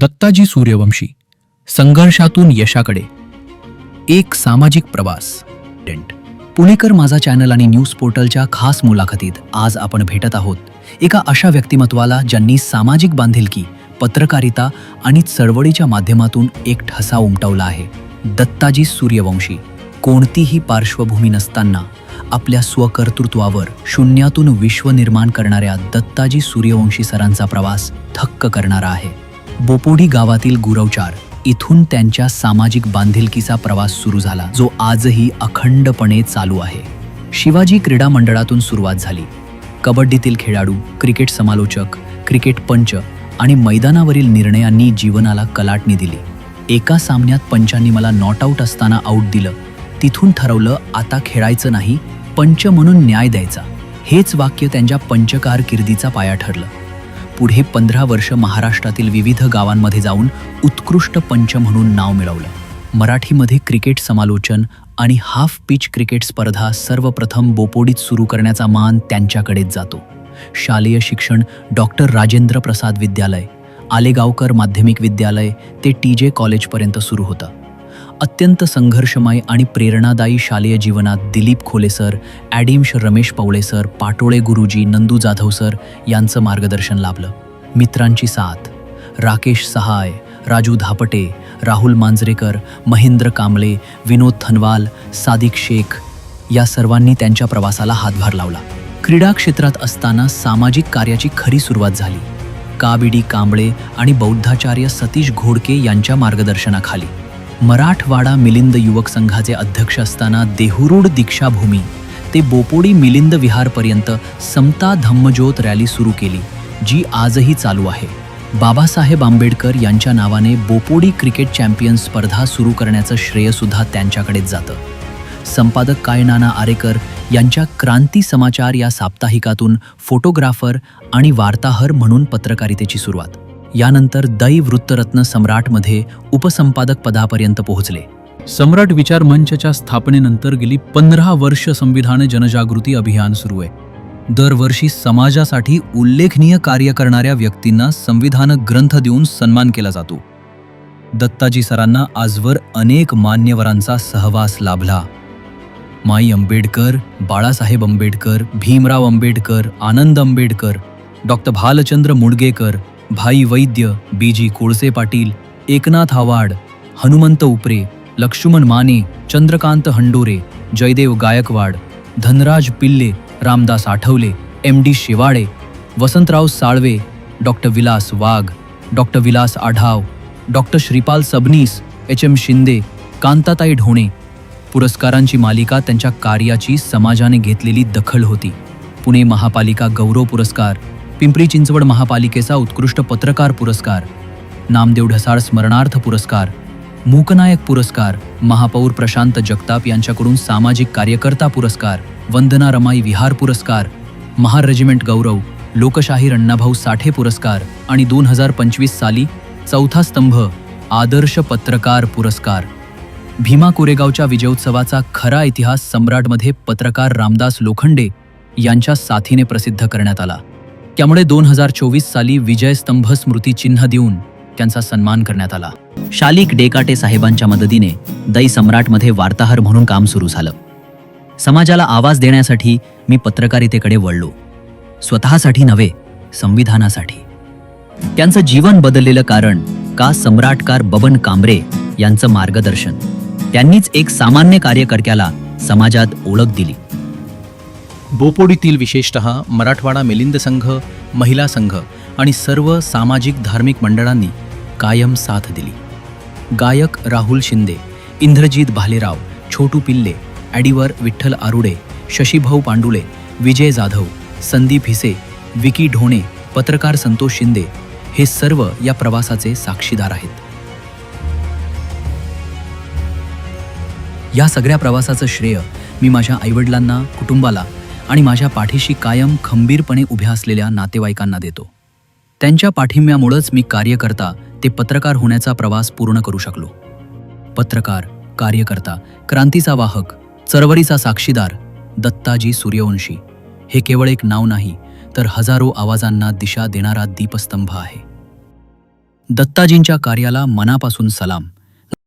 दत्ताजी सूर्यवंशी संघर्षातून यशाकडे. एक सामाजिक प्रवास. टेंट. पुणेकर माझा चॅनल आणि न्यूज पोर्टलच्या खास मुलाखतीत आज आपण भेटत आहोत. एका अशा व्यक्तिमत्वाला ज्यांनी सामाजिक बांधिलकी पत्रकारिता आणि चळवळीच्या माध्यमातून एक ठसा उमटवला आहे. दत्ताजी सूर्यवंशी. कोणतीही पार्श्वभूमी नसताना आपल्या स्वकर्तृत्वावर शून्यातून विश्व निर्माण करणाऱ्या दत्ताजी सूर्यवंशी सरांचा प्रवास थक्क करणारा आहे. बोपोडी गावातील गुरवचार. इथून त्यांच्या सामाजिक बांधिलकीचा प्रवास सुरू झाला जो आजही अखंडपणे चालू आहे. शिवाजी क्रीडा मंडळातून सुरुवात झाली. कबड्डीतील खेळाडू क्रिकेट समालोचक क्रिकेट पंच आणि मैदानावरील निर्णयांनी जीवनाला कलाटणी दिली. एका सामन्यात पंचांनी मला नॉट आऊट असताना आऊट दिलं. तिथून ठरवलं आता खेळायचं नाही पंच म्हणून न्याय द्यायचा. हेच वाक्य त्यांच्या पंचकारकीर्दीचा पाया ठरलं. पुढे पंधरा वर्ष महाराष्ट्रातील विविध गावांमध्ये जाऊन उत्कृष्ट पंच म्हणून नाव मिळवलं. मराठीमध्ये क्रिकेट समालोचन आणि हाफ पिच क्रिकेट स्पर्धा सर्वप्रथम बोपोडीत सुरू करण्याचा मान त्यांच्याकडेच जातो. शालेय शिक्षण डॉक्टर राजेंद्र प्रसाद विद्यालय आलेगावकर माध्यमिक विद्यालय ते टी जे कॉलेजपर्यंत सुरू होतं. अत्यंत संघर्षमय आणि प्रेरणादायी शालेय जीवनात दिलीप खोले सर ॲडिम्श रमेश पवळे सर पाटोळे गुरुजी नंदू जाधव सर यांचं मार्गदर्शन लाभलं. मित्रांची साथ. राकेश सहाय राजू धापटे राहुल मांजरेकर महेंद्र कांबळे विनोद थनवाल सादिक शेख या सर्वांनी त्यांच्या प्रवासाला हातभार लावला. क्रीडा क्षेत्रात असताना सामाजिक कार्याची खरी सुरुवात झाली. काबिडी कांबळे आणि बौद्धाचार्य सतीश घोडके यांच्या मार्गदर्शनाखाली. मराठवाडा मिलिंद युवक संघाचे अध्यक्ष असताना देहुरूड दीक्षाभूमी ते बोपोडी मिलिंद विहारपर्यंत समता धम्मज्योत रॅली सुरू केली जी आजही चालू आहे. बाबासाहेब आंबेडकर यांच्या नावाने बोपोडी क्रिकेट चॅम्पियन स्पर्धा सुरू करण्याचं श्रेयसुद्धा त्यांच्याकडेच जातं. संपादक कायनाना आरेकर यांच्या क्रांती समाचार या साप्ताहिकातून फोटोग्राफर आणि वार्ताहर म्हणून पत्रकारितेची सुरुवात. यानंतर दै वृत्तरत्न सम्राटमध्ये उपसंपादक पदापर्यंत पोहोचले. सम्राट विचार मंचच्या स्थापनेनंतर गेली पंधरा वर्ष संविधान जनजागृती अभियान सुरू आहे. दरवर्षी समाजासाठी उल्लेखनीय कार्य करणाऱ्या व्यक्तींना संविधान ग्रंथ देऊन सन्मान केला जातो. दत्ताजी सरांना आजवर अनेक मान्यवरांचा सहवास लाभला. Mai Ambedkar Balasaheb Ambedkar Bhimrao Ambedkar Anand Ambedkar doctor Bhalchandra Mudgekar Bhai Vaidya, B G Kolse Patil, Eknath Awad Hanumant Upre, Laxman Mane, Chandrakant Handore, Jaidev Gaikwad, Dhanraj Pillay, Ramdas Athawale M D Shivade Vasantrao Salve, doctor Vilas Wagh, doctor Vilas Adhav, doctor Shripal Sabnis H M Shinde, Kantatai Dhone. पुरस्कारांची मालिका त्यांच्या कार्याची समाजाने घेतलेली दखल होती. पुणे महापालिका गौरव पुरस्कार पिंपरी चिंचवड महापालिकेचा उत्कृष्ट पत्रकार पुरस्कार नामदेव ढसाळ स्मरणार्थ पुरस्कार मूकनायक पुरस्कार महापौर प्रशांत जगताप यांच्याकडून सामाजिक कार्यकर्ता पुरस्कार वंदना रमाई विहार पुरस्कार महार रेजिमेंट गौरव लोकशाहीर अण्णाभाऊ साठे पुरस्कार आणि दोन हजार पंचवीस साली चौथा स्तंभ आदर्श पत्रकार पुरस्कार. भीमा कोरेगावच्या विजयोत्सवाचा खरा इतिहास सम्राटमध्ये पत्रकार रामदास लोखंडे यांच्या साथीने प्रसिद्ध करण्यात आला. त्यामुळे दोन हजार चोवीस साली विजयस्तंभ स्मृती चिन्ह देऊन त्यांचा सन्मान करण्यात आला. शालिक डेकाटे साहेबांच्या मदतीने दै सम्राटमध्ये वार्ताहर म्हणून काम सुरू झालं. समाजाला आवाज देण्यासाठी मी पत्रकारितेकडे वळलो. स्वतःसाठी नव्हे संविधानासाठी. त्यांचं जीवन बदललेलं कारण का सम्राटकार बबन कांबरे यांचं मार्गदर्शन. त्यांनीच एक सामान्य कार्यकर्त्याला समाजात ओळख दिली. बोपोडीतील विशेषतः मराठवाडा मिलिंद संघ महिला संघ आणि सर्व सामाजिक धार्मिक मंडळांनी कायम साथ दिली. गायक राहुल शिंदे इंद्रजीत भालेराव छोटू पिल्ले ॲडिवर विठ्ठल आरुडे शशीभाऊ पांडुले विजय जाधव संदीप हिसे विकी ढोणे पत्रकार संतोष शिंदे हे सर्व या प्रवासाचे साक्षीदार आहेत. या सगळ्या प्रवासाचं श्रेय मी माझ्या आईवडिलांना कुटुंबाला आणि माझ्या पाठीशी कायम खंबीरपणे उभ्या असलेल्या नातेवाईकांना देतो. त्यांच्या पाठिंब्यामुळंच मी कार्यकर्ता ते पत्रकार होण्याचा प्रवास पूर्ण करू शकलो. पत्रकार कार्यकर्ता क्रांतीचा वाहक चळवळीचा साक्षीदार दत्ताजी सूर्यवंशी हे केवळ एक नाव नाही तर हजारो आवाजांना दिशा देणारा दीपस्तंभ आहे. दत्ताजींच्या कार्याला मनापासून सलाम.